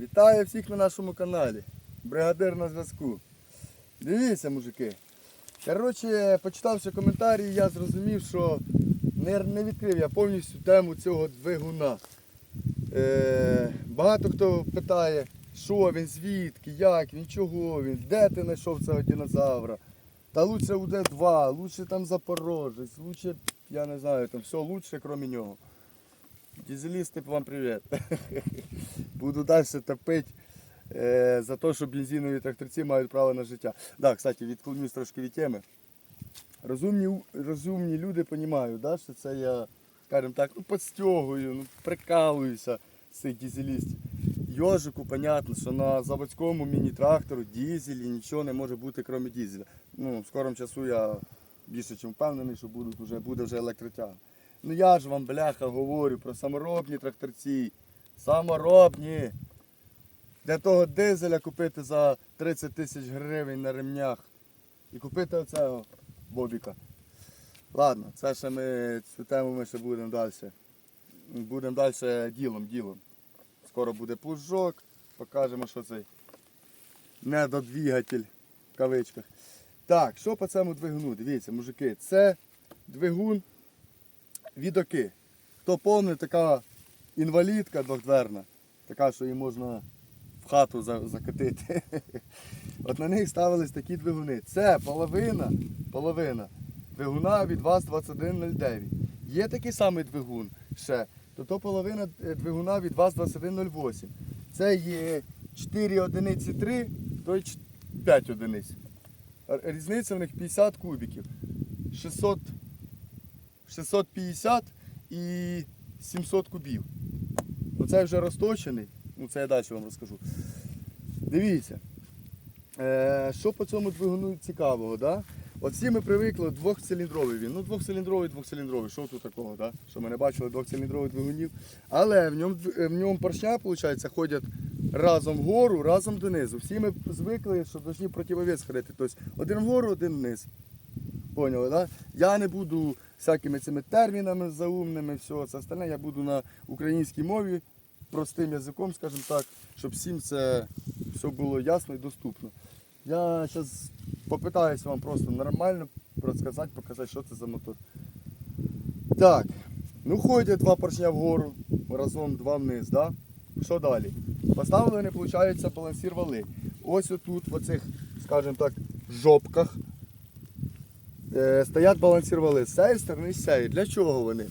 Вітаю всіх на нашому каналі. Бригадир на зв'язку. Дивіться, мужики. Коротше, почитавши коментарі, я зрозумів, що не, не відкрив я повністю тему цього двигуна. Е, багато хто питає, що він, звідки, як він, чого він, де ти знайшов цього динозавра. Та лучше УД-2, лучше там Запорожець, лучше, я не знаю, там все лучше, крім нього. Дизелісти, вам привіт. Буду далі топити е, за те, що бензинові тракторці мають право на життя. Так, да, кстати, відклонюсь трошки від теми. Розумні, розумні люди розуміють, да, що це я, скажімо так, ну, підстягую, ну, прикалуюся з цих дизелістів. Йожику, понятно, що на заводському міні-трактору дизелі нічого не може бути, крім дизеля. Ну, в скорому часу я більше ніж впевнений, що будуть вже, буде вже електротяга. Ну я ж вам, бляха, говорю про саморобні тракторці. Саморобні. Для того дизеля купити за 30 тисяч гривень на ремнях. І купити оцього бобіка. Ладно, це ще ми цю тему ми ще будемо далі. Будемо далі ділом, ділом. Скоро буде плужок, покажемо, що цей недодвігатель в кавичках. Так, що по цьому двигуну? Дивіться, мужики, це двигун від оки. Хто повний, така інвалідка двохдверна, така, що її можна в хату за- закатити. От на них ставились такі двигуни. Це половина, половина двигуна від ВАЗ-2109. Є такий самий двигун ще, то то половина е, двигуна від ВАЗ-2108. Це є 4 одиниці 3, то й 5 одиниць. Різниця в них 50 кубиків. 600 650 і 700 кубів. Оце вже розточений. Ну це я далі вам розкажу. Дивіться. Е, що по цьому двигуну цікавого, да? Всі ми привикли двохциліндровий він. Ну, двохциліндровий, двохциліндровий. Що тут такого, да? що ми не бачили двохциліндрових двигунів. Але в ньому, в ньому поршня, виходить, ходять разом вгору, разом донизу. Всі ми звикли, що повинні противовес ходити. Тобто один вгору, один вниз. Поняли, да? Я не буду всякими цими термінами заумними, все це остальне, я буду на українській мові, простим язиком, скажімо так, щоб всім це все було ясно і доступно. Я зараз попитаюся вам просто нормально розказати, показати, що це за мотор. Так, ну ходять два поршня вгору, разом два вниз, да? Що далі? Поставили вони, виходить, балансір вали. Ось отут, в оцих, скажімо так, жопках е, стоять балансір вали з цієї сторони з цієї. Для чого вони?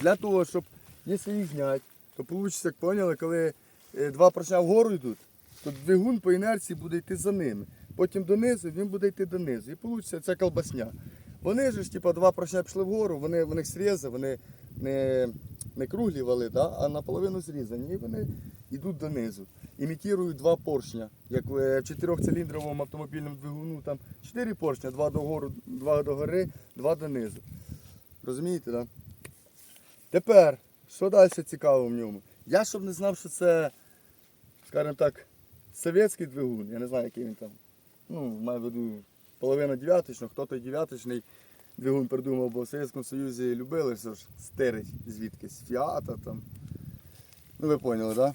Для того, щоб якщо їх зняти, то вийде, як поняли, коли е, два поршня вгору йдуть, то двигун по інерції буде йти за ними. Потім донизу він буде йти донизу. І вийде ця колбасня. Вони ж, типу, два поршня пішли вгору, вони, вони срізи, вони не, не круглі вали, да, а наполовину зрізані. І вони йдуть донизу. Імітують два поршня. Як в чотирьохциліндровому автомобільному двигуну, там чотири поршня, два догору, два догори, два донизу. Розумієте, так? Да? Тепер, що далі цікаво в ньому? Я щоб не знав, що це, скажімо так, совєтський двигун, я не знаю, який він там. Ну, маю в виду половина дев'яточного, хто той дев'яточний двигун придумав, бо в Совєтському Союзі любили все ж стирить звідкись, фіата там. Ну ви поняли, так? Да?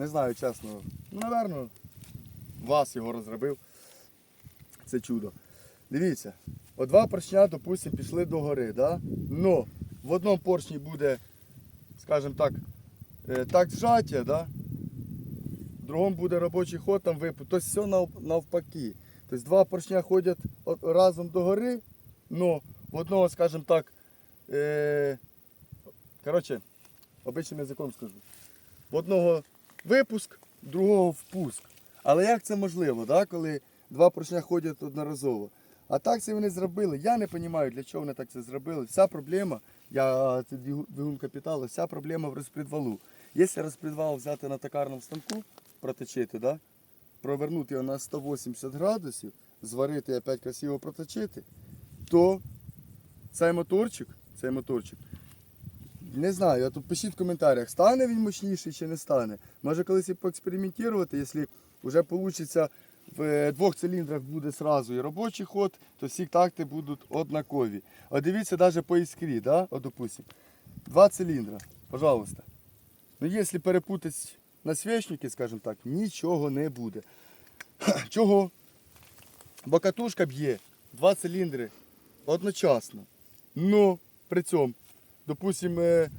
Не знаю, чесно. Ну, напевно, вас його розробив. Це чудо. Дивіться, от два поршня, допустимо, пішли до гори, да? но в одному поршні буде, скажімо так, е, так зжаття, да? в другому буде робочий ход, там випуск. Тобто все нав- навпаки. Тобто два поршня ходять разом до гори, но в одного, скажімо так, е, коротше, обичним язиком скажу. В одного випуск, другого впуск. Але як це можливо, да? коли два поршня ходять одноразово? А так це вони зробили. Я не розумію, для чого вони так це зробили. Вся проблема, я це двигун- капіталу, вся проблема в розпредвалу. Якщо розпредвал взяти на токарному станку, проточити, да? провернути його на 180 градусів, зварити і опять красиво проточити, то цей моторчик, цей моторчик, не знаю, а тут пишіть в коментарях, стане він мощніший чи не стане. Може колись і поекспериментувати, якщо вже вийде в е, двох циліндрах буде сразу і робочий ход, то всі такти будуть однакові. От дивіться навіть по іскрі, да? Допустим, два циліндра, пожалуйста. Ну, якщо перепутати на свічники, скажімо так, нічого не буде. Чого? Бо катушка б'є два циліндри одночасно. Ну, при цьому, допустимо, е,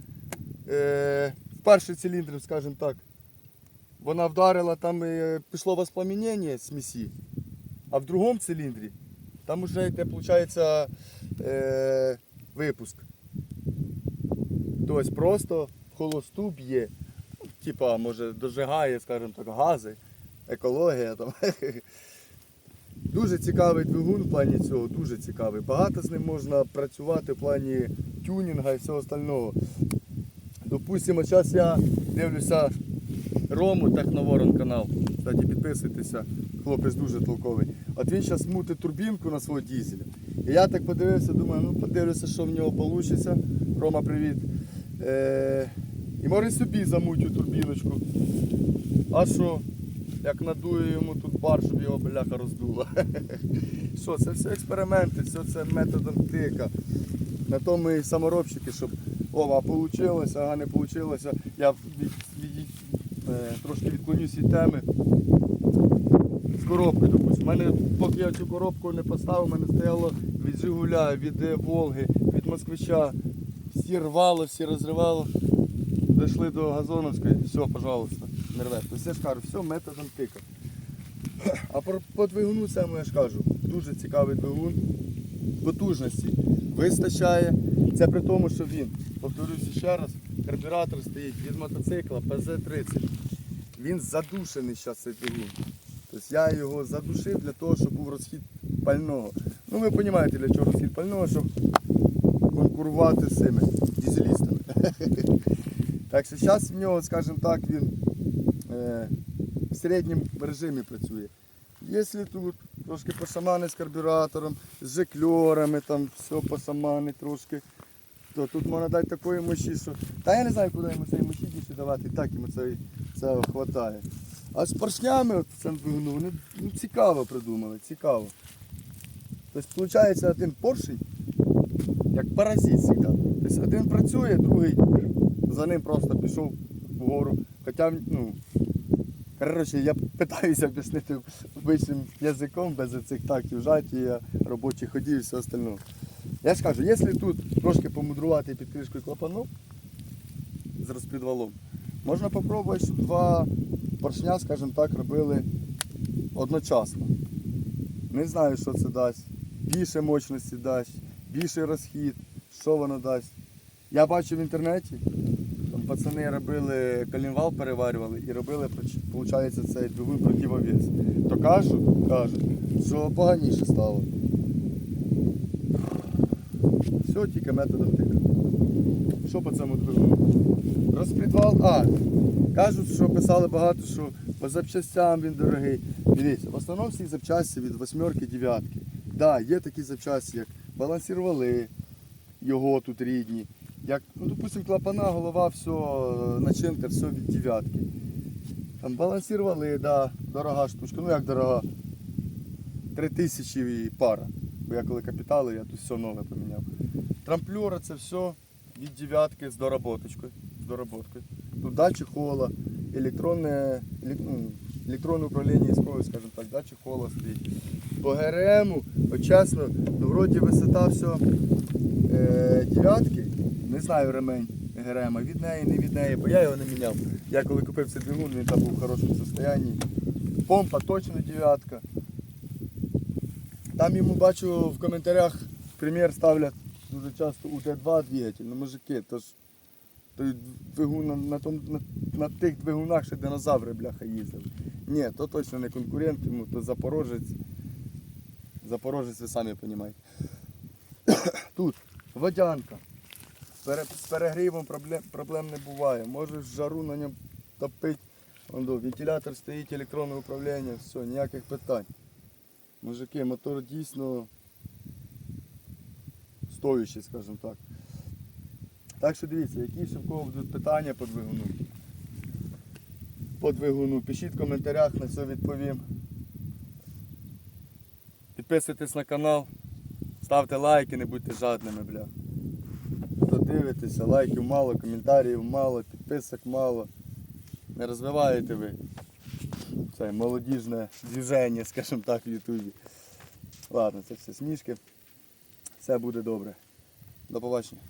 е, в перший циліндр, скажімо так, вона вдарила, там е, пішло воспламенення смісі, а в другому циліндрі там вже йде, виходить, е, випуск. Тобто просто холосту б'є, ну, типа, може, дожигає, скажімо так, гази, екологія там. Дуже цікавий двигун в плані цього, дуже цікавий. Багато з ним можна працювати в плані тюнінга і всього остального. Допустимо, зараз я дивлюся Рому Техноворон канал. Кстати, підписуйтеся, хлопець дуже толковий. От він зараз мутить турбінку на свого дізеля. І я так подивився, думаю, ну подивлюся, що в нього вийде. Рома, привіт. Е- і може собі замутю турбіночку. А що? Як надує йому тут бар, щоб його бляха роздуло. Що, це все експерименти, все це методом тика. На тому і саморобщики, щоб о, а вийшло, ага, не вийшло. Я трошки відклонюсь від теми. З коробкою, допустим. У мене, поки я цю коробку не поставив, у мене стояло від Жигуля, від е, Волги, від Москвича. Всі рвало, всі розривало. Дійшли до Газоновської, все, пожалуйста, не рве. Тобто я ж кажу, все методом тика. А про, по двигуну саме я ж кажу, дуже цікавий двигун. Потужності вистачає. Це при тому, що він, повторюся ще раз, карбюратор стоїть від мотоцикла ПЗ-30. Він задушений зараз цей двигун. Тобто я його задушив для того, щоб був розхід пального. Ну ви розумієте, для чого розхід пального, щоб конкурувати з цими дізелістами. Так що зараз в нього, скажімо так, він е, в середньому режимі працює. Якщо тут трошки пошамани з карбюратором, з жикльорами, там все пошамани трошки, то тут можна дати такої мощі, що. Та я не знаю, куди йому цієї мощі більше давати, так йому це, це вистачає. А з поршнями цим двигуну, вони ну, цікаво придумали, цікаво. Тобто, виходить, один поршень, як паразит завжди. Тобто один працює, другий за ним просто пішов вгору. Хоча, ну, коротше, я питаюся об'яснити обичним язиком, без цих тактів жаті, робочих ходів і все остальне. Я ж кажу, якщо тут трошки помудрувати під кришкою клапану з розпідвалом, можна спробувати, щоб два поршня, скажімо так, робили одночасно. Не знаю, що це дасть. Більше мощності дасть, більший розхід, що воно дасть. Я бачив в інтернеті, там пацани робили колінвал, переварювали і робили, виходить, цей двигун противовес. То кажуть, кажуть, що поганіше стало. Все тільки методом тика. Що по цьому двигуну? Розпідвал, а, кажуть, що писали багато, що по запчастям він дорогий. Дивіться, в основному всі запчасті від восьмерки, дев'ятки. Да, є такі запчасті, як балансірвали, його тут рідні. Як, ну, допустим, клапана, голова, все, начинка, все від дев'ятки. Там балансірвали, да, дорога штучка. Ну як дорога? Три тисячі і пара. Бо я коли капітали, я тут все нове поміняв. Трамплюра це все від дев'ятки з доработкою. Тут датчик хола, електронне, елек- ну, електронне управління іскою, скажімо так, датчик хола стоїть. По ГРМу, от чесно, ну вроді висота все е, дев'ятки, не знаю ремень ГРМ, від неї, не від неї, бо я його не міняв. Я коли купив цей двигун, він там був в хорошому стані. Помпа точно дев'ятка. Там йому бачу в коментарях примір ставлять дуже часто УТ-2 двигатель, ну мужики, то ж той двигун на, на, том, на, на тих двигунах ще динозаври бляха їздили. Ні, то точно не конкурент йому, то запорожець. Запорожець, ви самі розумієте. Тут водянка. З перегрівом проблем, проблем не буває. Можеш жару на ньому топити. Вентилятор стоїть, електронне управління, все, ніяких питань. Мужики, мотор дійсно стоючий, скажімо так. Так що дивіться, які ще в кого будуть питання по двигуну. По двигуну. Пишіть в коментарях, на все відповім. Підписуйтесь на канал, ставте лайки, не будьте жадними, бля. Хто дивитеся, лайків мало, коментарів мало, підписок мало. не розвиваєте ви це молодіжне движення, скажімо так, в Ютубі. Ладно, це все смішки. Все буде добре. До побачення.